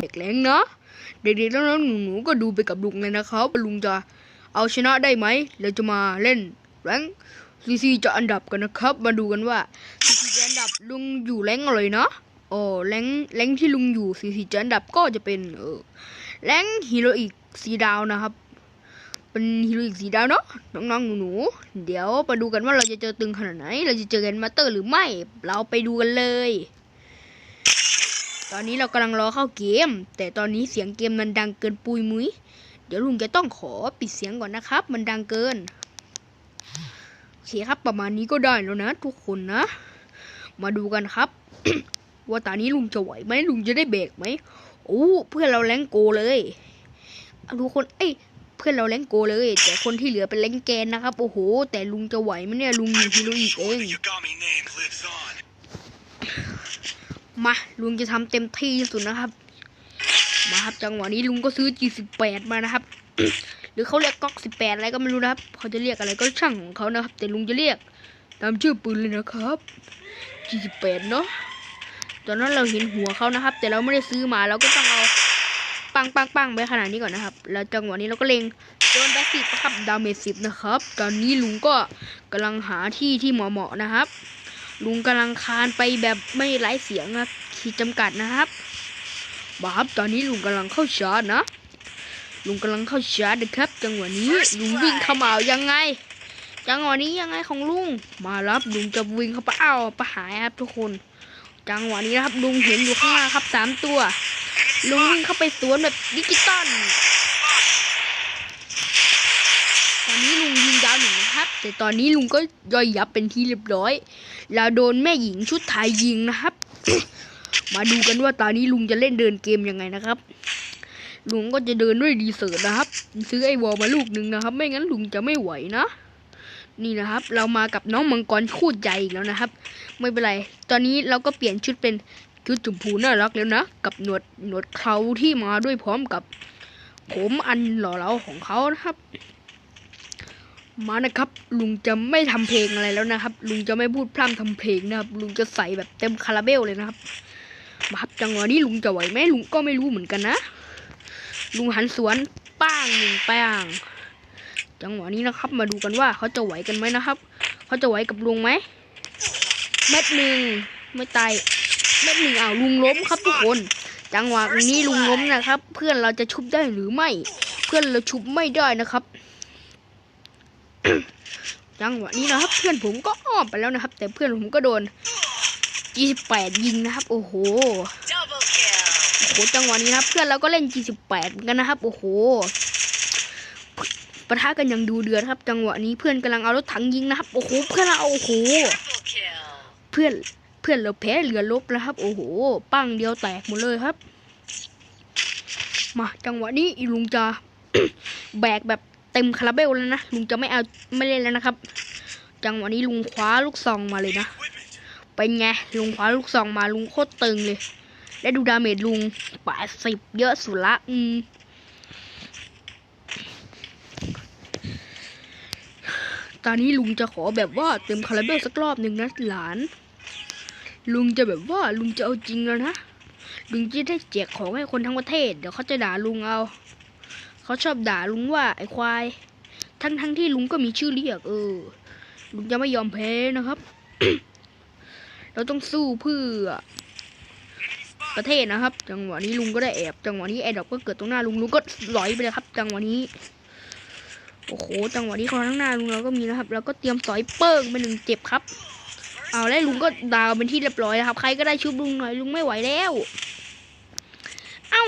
เด็กแรงนะ เด็กๆแล้วน้องหนูๆก็ดูไปกับลุงเลยนะครับลุงจะเอาชนะได้ไหมเราจะมาเล่นแรงซีซีจะอันดับกันนะครับ มาดูกันว่าซีซีจะอันดับลุงอยู่แรงอะไรนะโอ้แรงแรงที่ลุงอยู่ซีซีจะอันดับก็จะเป็นเออแรงฮีโร่อีกสีดาวนะครับ เป็นฮีโร่อีกสีดาวเนาะน้องๆหนูๆเดี๋ยวมาดูกันว่าเราจะเจอตึงขนาดไหน เราจะเจอกันมาเตอร์หรือไม่ เราไปดูกันเลย ตอนนี้เรากำลังรอเข้าเกม แต่ตอนนี้เสียงเกมมันดังเกินปุยมุ้ยเดี๋ยวลุงจะต้องขอปิดเสียงก่อนนะครับ มันดังเกินโอเคครับประมาณนี้ก็ได้แล้วนะทุกคนนะ มาดูกันครับ ว่าตอนนี้ลุงจะไหวไหมลุงจะได้เบรกไหมโอ้เพื่อนเราแรงโกเลยทุกคนเอ้ยเพื่อนเราแรงโกเลย แต่คนที่เหลือเป็นแรงแกนนะครับ โอ้โห แต่ลุงจะไหวไหมเนี่ยลุงมีฮิโรอีกเอง มาลุงจะทำเต็มที่ที่สุดนะครับ มาครับจังหวะนี้ลุงก็ซื้อ G18 มานะครับ หรือเขาเรียกก๊อก18 อะไรก็ไม่รู้นะครับเขาจะเรียกอะไรก็ช่างของเขานะครับ แต่ลุงจะเรียกตามชื่อปืนเลยนะครับ G18 เนาะตอนนั้นเราเห็นหัวเขานะครับ แต่เราไม่ได้ซื้อมาเราก็ต้องเอาปังปังปังไปขนาดนี้ก่อนนะครับ แล้วจังหวะนี้เราก็เล็งโดนไปสิบนะครับดาเมจสิบนะครับ ตอนนี้ลุงก็กำลังหาที่ที่เหมาะๆนะครับ ลุงกำลังคานไปแบบไม่ไร้เสียงนะครับขีดจำกัดนะครับบาครับตอนนี้ลุงกำลังเข้าชาร์จนะ ลุงกำลังเข้าชาร์จนะครับ จังหวะนี้ลุงวิ่งเข้ามาเอายังไง จังหวะนี้ยังไงของลุง มารับลุงจะวิ่งเข้าไปเอาไปหายครับทุกคน จังหวะนี้นะครับลุงเห็นอยู่ข้างหน้าครับสามตัว ลุงวิ่งเข้าไปสวนแบบดิจิตอลตอนนี้ลุงยิงดาวหนึ่งนะครับ แต่ตอนนี้ลุงก็ย่อยยับเป็นที่เรียบร้อย เราโดนแม่หญิงชุดไทยยิงนะครับ มาดูกันว่าตอนนี้ลุงจะเล่นเดินเกมยังไงนะครับ ลุงก็จะเดินด้วยดีเซิร์ตนะครับ ซื้อไอวอลมาลูกหนึ่งนะครับ ไม่งั้นลุงจะไม่ไหวนะ นี่นะครับ เรามากับน้องมังกรคูดใหญ่อีกแล้วนะครับ ไม่เป็นไร ตอนนี้เราก็เปลี่ยนชุดเป็นชุดจุมพูน่ารักแล้วนะ กับหนวดหนวดเขาที่มาด้วยพร้อมกับผมอันหล่อเหลาของเขานะครับ มานะครับ ลุงจะไม่ทำเพลงอะไรแล้วนะครับ ลุงจะไม่พูดพร่ำทำเพลงนะครับ ลุงจะใส่แบบเต็มคาราเบลเลยนะครับมาครับจังหวะนี้ลุงจะไหวไหมลุงก็ไม่รู้เหมือนกันนะ ลุงหันสวนป้างหนึ่งแป้งจังหวะนี้นะครับ มาดูกันว่าเขาจะไหวกันไหมนะครับ เขาจะไหวกับลุงไหมเม็ดหนึ่งไม่ตายเม็ดหนึ่งอ้าวลุงล้มครับทุกคน จังหวะนี้ลุงล้มนะครับ เพื่อนเราจะชุบได้หรือไม่ เพื่อนเราชุบไม่ได้นะครับ จังหวะนี้นะครับ เพื่อนผมก็อ้อมไปแล้วนะครับ แต่เพื่อนผมก็โดน28ยิงนะครับ โอ้โหโอ้โหจังหวะนี้นะครับเพื่อนเราก็เล่น28เหมือนกันนะครับ โอ้โหปะทะกันอย่างดูเดือดครับ จังหวะนี้เพื่อนกำลังเอารถถังยิงนะครับโอ้โหเพื่อนเราโอ้โหเพื่อนเพื่อนเราแพ้เหลือลบแล้วครับ โอ้โหปั้งเดียวแตกหมดเลยครับ มาจังหวะนี้อีลุงจะแบกแบบ เต็มคาราเบลแล้วนะลุงจะไม่เอาไม่เล่นแล้วนะครับ จังหวะนี้ลุงคว้าลูกซองมาเลยนะเป็นไงลุงคว้าลูกซองมาลุงโคตรตึงเลย และดูดาเมจลุงแปดสิบเยอะสุดละอืมตอนนี้ลุงจะขอแบบว่าเต็มคาราเบลสักรอบหนึ่งนะหลาน ลุงจะแบบว่าลุงจะเอาจริงแล้วนะลุงจะได้แจกของให้คนทั้งประเทศ เดี๋ยวเขาจะด่าลุงเอา เขาชอบด่าลุงว่าไอ้ควาย ทั้งทั้งที่ลุงก็มีชื่อเรียก เออ ลุงจะไม่ยอมแพ้นะครับ เราต้องสู้เพื่อ ประเทศนะครับ จังหวะนี้ลุงก็ได้แอบ จังหวะนี้แอดดอกก็เกิดตรงหน้าลุงลุงก็ลอยไปเลยครับ จังหวะนี้โอ้โห จังหวะนี้คนข้งหน้าลุงเราก็มีนะครับเราก็เตรียมสอยเปิ้งไปหนึ่งเจ็บครับ เอาแล้วลุงก็ดาวเป็นที่เรียบร้อยนะครับ ใครก็ได้ชุบลุงหน่อยลุงไม่ไหวแล้ว เอ้า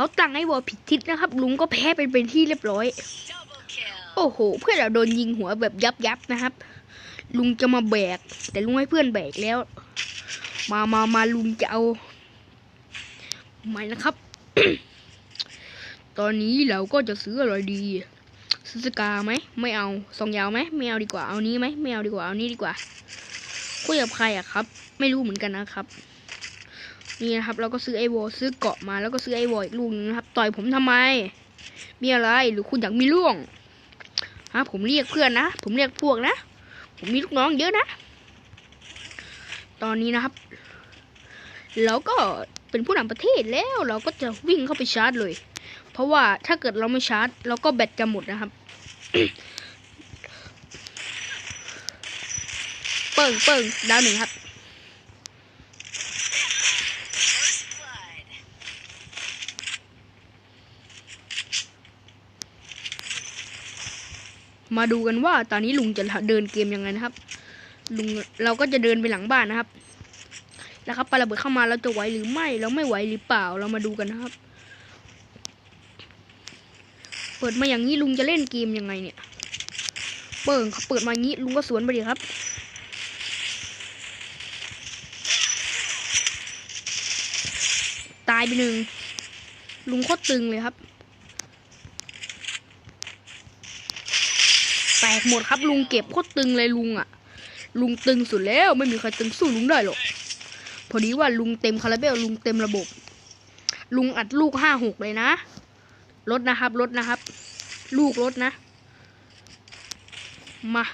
เขาตั้งให้วอลผิดทิศนะครับ ลุงก็แพ้ไปเป็นที่เรียบร้อย โอ้โห เพื่อนเราโดนยิงหัวแบบยับยับนะครับ ลุงจะมาแบก แต่ลุงให้เพื่อนแบกแล้ว มามามาลุงจะเอาไม่นะครับ ตอนนี้เราก็จะซื้ออะไรดีซื้อสกาไหมไม่เอาซองยาวไหมไม่เอาดีกว่าเอานี้ไหมไม่เอาดีกว่าเอานี้ดีกว่าคุยกับใครอะครับ ไม่รู้เหมือนกันนะครับ นี่นะครับ เราก็ซื้อไอวอลซื้อเกาะมาแล้วก็ซื้อไอวอลอีกลูกนึงนะครับ ต่อยผมทำไม มีอะไรหรือคุณอยากมีเรื่องฮะผมเรียกเพื่อนนะ ผมเรียกพวกนะ ผมมีลูกน้องเยอะนะ ตอนนี้นะครับแล้วก็เป็นผู้นำประเทศแล้วเราก็จะวิ่งเข้าไปชาร์จเลย เพราะว่าถ้าเกิดเราไม่ชาร์จเราก็แบตจะหมดนะครับ เปิงเปิงดาวหนึ่งครับ มาดูกันว่า ตอนนี้ลุงจะเดินเกมยังไงนะครับ ลุงเราก็จะเดินไปหลังบ้านนะครับ แล้วครับปาระเบิดเข้ามาเราจะไหวหรือไม่ เราไม่ไหวหรือเปล่าเรามาดูกันนะครับ เปิดมาอย่างนี้ลุงจะเล่นเกมยังไงเนี่ย เปิดเขาเปิดมาอย่างนี้ลุงก็สวนไปดิครับตายไปหนึ่งลุงโคตรตึงเลยครับ แต กหมดครับลุงเก็บโคตรตึงเลยลุงอะ่ะ ลุงตึงสุดแล้วไม่มีใครตึงสู้ลุงได้หรอกพอดีว่าลุงเต็มคาราเบลลุงเต็มระบบ ลุงอัดลูกห้าหกเลยนะลดนะครับลดนะครับ ลูกลดนะ มา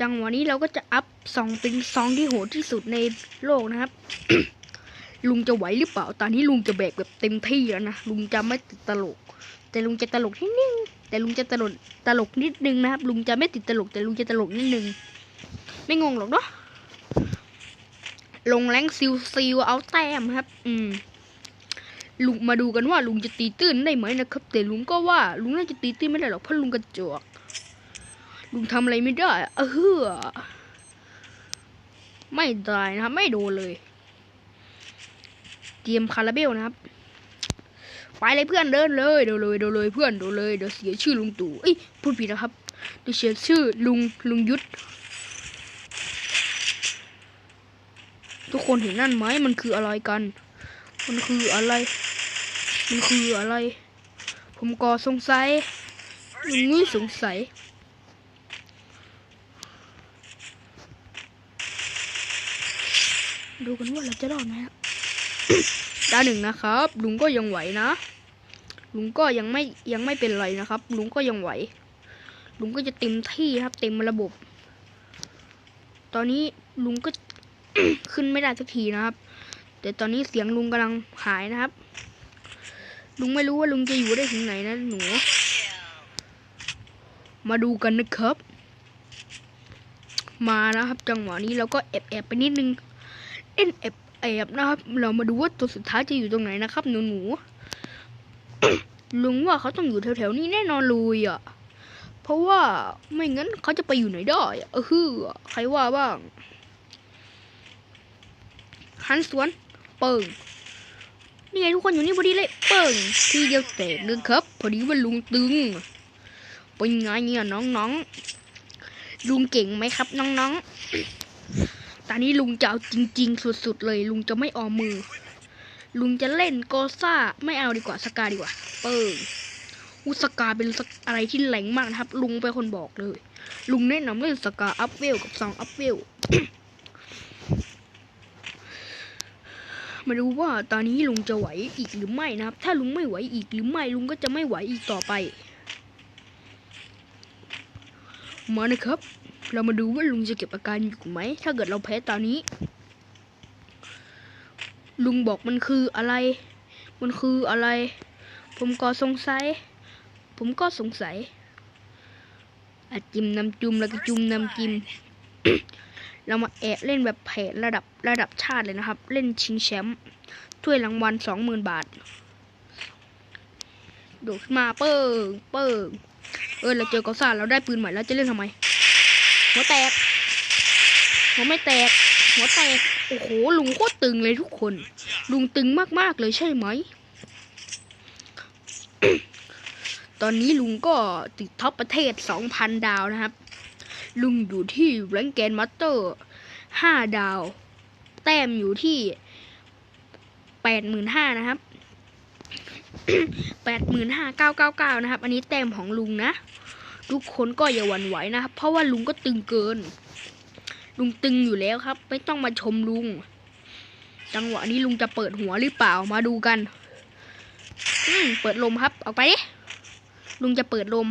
จังหวะนี้เราก็จะอัพซองเป็นซองที่โหดที่สุดในโลกนะครับ ลุงจะไหวหรือเปล่า ตอนนี้ลุงจะแบกแบบเต็มที่แล้วนะ ลุงจะไม่ติดตลก แต่ลุงจะตลกนิดนึงแต่ลุงจะตลกตลกนิดนึงนะครับ ลุงจะไม่ติดตลก แต่ลุงจะตลกนิดนึง ไม่งงหรอกเนาะลงแรงซิลซิลเอาแต้มครับ อืม ลุงมาดูกันว่าลุงจะตีตื้นได้ไหมนะครับ แต่ลุงก็ว่าลุงน่าจะตีตื้นไม่ได้หรอกเพราะลุงกระจอกลุงทำอะไรไม่ได้อะเออเฮ้อไม่ได้นะครับ ไม่โดนเลย เตรียมคาราเบลนะครับ ไปเลยเพื่อนเดินเลยเดี๋ยวเลยเดี๋ยวเลยเพื่อนเดี๋ยวเลยเดี๋ยวเสียชื่อลุงตู่เอ้ยพูดผิดนะครับเดี๋ยวเสียชื่อลุงลุงยุทธทุกคนเห็นนั่นไหมมันคืออะไรกัน มันคืออะไร มันคืออะไร ผมก็สงสัยลุงนี่สงสัยดูกันว่าเราจะรอดไหมครับดาวหนึ่งนะครับ ลุงก็ยังไหวนะ ลุงก็ยังไม่ยังไม่เป็นไรนะครับ ลุงก็ยังไหว ลุงก็จะเต็มที่ครับ เต็มระบบ ตอนนี้ลุงก็ขึ้นไม่ได้สักทีนะครับ แต่ตอนนี้เสียงลุงกำลังหายนะครับ ลุงไม่รู้ว่าลุงจะอยู่ได้ถึงไหนนะหนู มาดูกันนะครับ มานะครับ จังหวะนี้เราก็แอบแอบไปนิดนึงเล่นแอบแอบนะครับ เรามาดูว่าตัวสุดท้ายจะอยู่ตรงไหนนะครับ หนูหนู ลุงว่าเขาต้องอยู่แถวๆนี้แน่นอนเลยอะ เพราะว่าไม่งั้นเขาจะไปอยู่ไหนได้อะเออฮือใครว่าบ้างหันสวน เปิงนี่ไงทุกคนอยู่นี่พอดีเลย เปิงทีเดียวแตกเลยครับ พอดีว่าลุงตึงเป็นไงเนี่ยน้องๆ ลุงเก่งไหมครับ น้องๆตอนนี้ลุงจะเอาจริง ๆ สุดๆเลย ลุงจะไม่ออมมือ ลุงจะเล่นโกซ่า ไม่เอาดีกว่าสกาดีกว่า เปิงอุสกาเป็นอะไรที่แหลงมากนะครับ ลุงเป็นคนบอกเลย ลุงแนะนำเล่นสกาอัพเวลกับซองอัพเวลมาดูว่าตอนนี้ลุงจะไหวอีกหรือไม่นะครับ ถ้าลุงไม่ไหวอีกหรือไม่ลุงก็จะไม่ไหวอีกต่อไป มานะครับ เรามาดูว่าลุงจะเก็บอาการอยู่ไหม ถ้าเกิดเราแพ้ตอนนี้ ลุงบอกมันคืออะไร มันคืออะไร ผมก็สงสัย ผมก็สงสัยอะจิมน้ำจุ่มแล้วก็จุ่มน้ำจิมเรามาแอบเล่นแบบแผนระดับระดับชาติเลยนะครับ เล่นชิงแชมป์ถ้วยรางวัลสองหมื่นบาทโดดมาเปิ้งเปิ้งเออเราเจอกอซ่าเราได้ปืนใหม่แล้วจะเล่นทำไมหัวแตกหัวไม่แตกหัวแตก โอ้โหลุงโคตรตึงเลยทุกคน ลุงตึงมากๆเลยใช่ไหม ตอนนี้ลุงก็ติดท็อปประเทศ 2,000 ดาวนะครับ ลุงอยู่ที่แรงแกนมัตเตอร์ 5 ดาว แต้มอยู่ที่ 85,000 นะครับแปดหมื่นห้าเก้าเก้าเก้านะครับ อันนี้แต้มของลุงนะ ทุกคนก็อย่าหวั่นไหวนะครับ เพราะว่าลุงก็ตึงเกิน ลุงตึงอยู่แล้วครับ ไม่ต้องมาชมลุง จังหวะนี้ลุงจะเปิดหัวหรือเปล่ามาดูกัน อืมเปิดลมครับ ออกไปดิลุงจะเปิดลม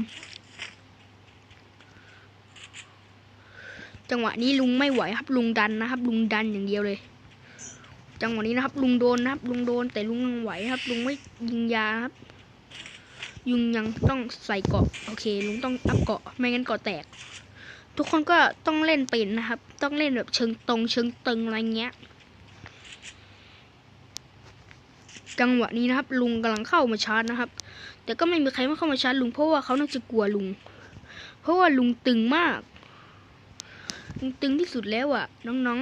จังหวะนี้ลุงไม่ไหวครับ ลุงดันนะครับ ลุงดันอย่างเดียวเลย จังหวะนี้นะครับ ลุงโดนนะครับ ลุงโดน แต่ลุงยังไหวครับ ลุงไม่ยิงยาครับยุงยังต้องใส่เกาะโอเค ลุงต้องอัพเกาะไม่งั้นเกาะแตก ทุกคนก็ต้องเล่นเป็นนะครับ ต้องเล่นแบบเชิงตรงเชิงตึงอะไรเงี้ย จังหวะนี้นะครับ ลุงกำลังเข้ามาชาร์จนะครับ แต่ก็ไม่มีใครมาเข้ามาชาร์จลุงเพราะว่าเขาน่าจะกลัวลุง เพราะว่าลุงตึงมาก ลุงตึงที่สุดแล้วอะน้อง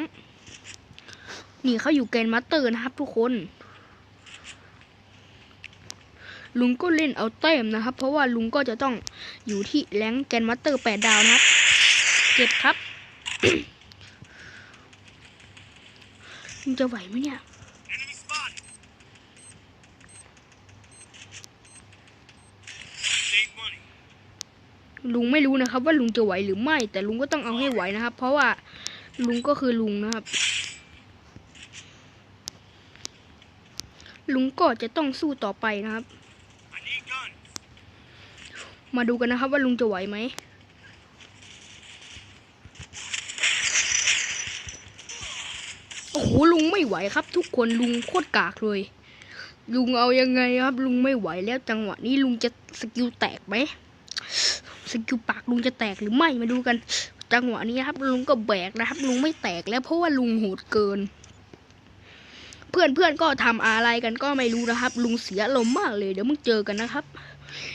ๆ นี่เขาอยู่แกนมาสเตอร์นะครับ ทุกคน ลุงก็เล่นเอาแต้มนะครับ เพราะว่าลุงก็จะต้องอยู่ที่แรงแกนมาสเตอร์แปดดาวนะครับ เจ็บครับลุงจะไหวไหมเนี่ยลุงไม่รู้นะครับ ว่าลุงจะไหวหรือไม่ แต่ลุงก็ต้องเอาให้ไหวนะครับ เพราะว่าลุงก็คือลุงนะครับ ลุงก็จะต้องสู้ต่อไปนะครับ มาดูกันนะครับว่าลุงจะไหวไหม โอ้โห ลุงไม่ไหวครับ ทุกคนลุงโคตรกากเลย ลุงเอายังไงครับ ลุงไม่ไหวแล้วจังหวะนี้ลุงจะสกิลแตกไหมสกิลปากลุงจะแตกหรือไม่มาดูกัน จังหวะนี้ครับ ลุงก็แบกนะครับ ลุงไม่แตกแล้วเพราะว่าลุงโหดเกิน เพื่อนเพื่อนก็ทำอะไรกันก็ไม่รู้นะครับ ลุงเสียลมมากเลย เดี๋ยวมึงเจอกันนะครับ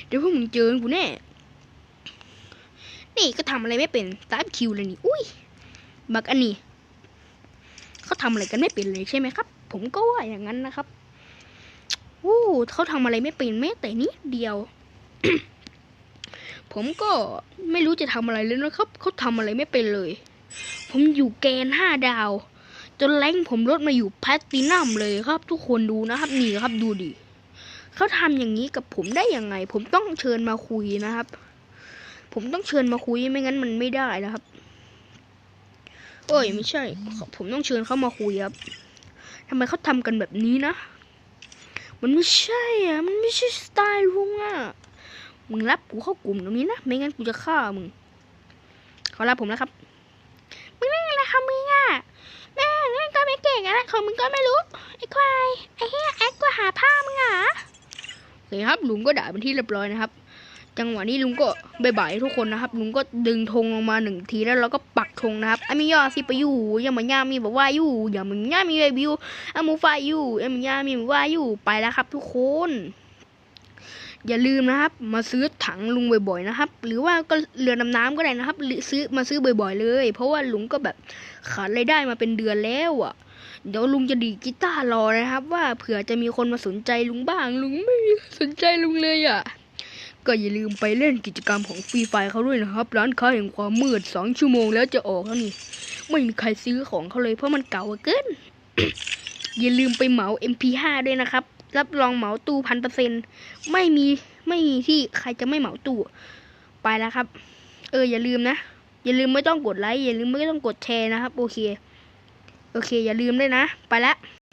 เดี๋ยวพวกมึงเจอกูแน่นี่ก็ทำอะไรไม่เป็นตามคิวเลยนี่อุ้ยบักอันนี้ เขาทำอะไรกันไม่เป็นเลยใช่ไหมครับ ผมก็ว่าอย่างนั้นนะครับโอ้เขาทำอะไรไม่เป็นแม้แต่นิดเดียว ผมก็ไม่รู้จะทำอะไรเลยนะครับเขาทำอะไรไม่เป็นเลย ผมอยู่แกนห้าดาว จนแรงผมลดมาอยู่แพลตตินัมเลยครับ ทุกคนดูนะครับ นี่ครับดูดิเขาทำอย่างนี้กับผมได้ยังไง ผมต้องเชิญมาคุยนะครับ ผมต้องเชิญมาคุยไม่งั้นมันไม่ได้นะครับ เอ้ยไม่ใช่ ผมต้องเชิญเขามาคุยครับทำไมเขาทำกันแบบนี้นะ มันไม่ใช่อะ มันไม่ใช่สไตล์ลุงอะ มึงรับกูเข้ากลุ่มตรงนี้นะ ไม่งั้นกูจะฆ่ามึงเขารับผมแล้วครับ มึงเล่นอะไรครับมึงอะแม่งเล่นก็ไม่เก่งอะไรของมึงก็ไม่รู้ ไอ้ควาย ไอ้เหี้ยแอคกูหาผ้ามึงอะโอเคครับ ลุงก็ด่าเป็นที่เรียบร้อยนะครับ จังหวะนี้ลุงก็บายบายทุกคนนะครับ ลุงก็ดึงธงลงมาหนึ่งทีแล้วเราก็ ปักธงนะครับอามิยอสิปอยู่อย่ามาย่ามีบอกว่าอยู่อย่ามึงย่ามีเบบิวอามูฟาอยู่อามิยามีบอกว่าอยู่ไปแล้วครับ ทุกคน อย่าลืมนะครับ มาซื้อถังลุงบ่อยๆนะครับ หรือว่าก็เรือดำน้ำก็ได้นะครับ หรือซื้อมาซื้อบ่อยๆเลย เพราะว่าลุงก็แบบขาดรายได้มาเป็นเดือนแล้วอะเดี๋ยวลุงจะดีกีตาร์รอนะครับ ว่าเผื่อจะมีคนมาสนใจลุงบ้าง ลุงไม่สนใจลุงเลยอะ ก็อย่าลืมไปเล่นกิจกรรมของฟรีไฟเขาด้วยนะครับ ร้านค้าแห่งความมืดสองชั่วโมงแล้วจะออกแล้วนี่ ไม่มีใครซื้อของเขาเลยเพราะมันเก่าเกิน อย่าลืมไปเหมา MP5 ด้วยนะครับ รับรองเหมาตู้พันเปอร์เซ็นไม่มีไม่มีที่ใครจะไม่เหมาตู้ ไปแล้วครับ เอออย่าลืมนะ อย่าลืมไม่ต้องกดไลค์อย่าลืมไม่ต้องกดแชร์นะครับ โอเค โอเค อย่าลืมด้วยนะ ไปละ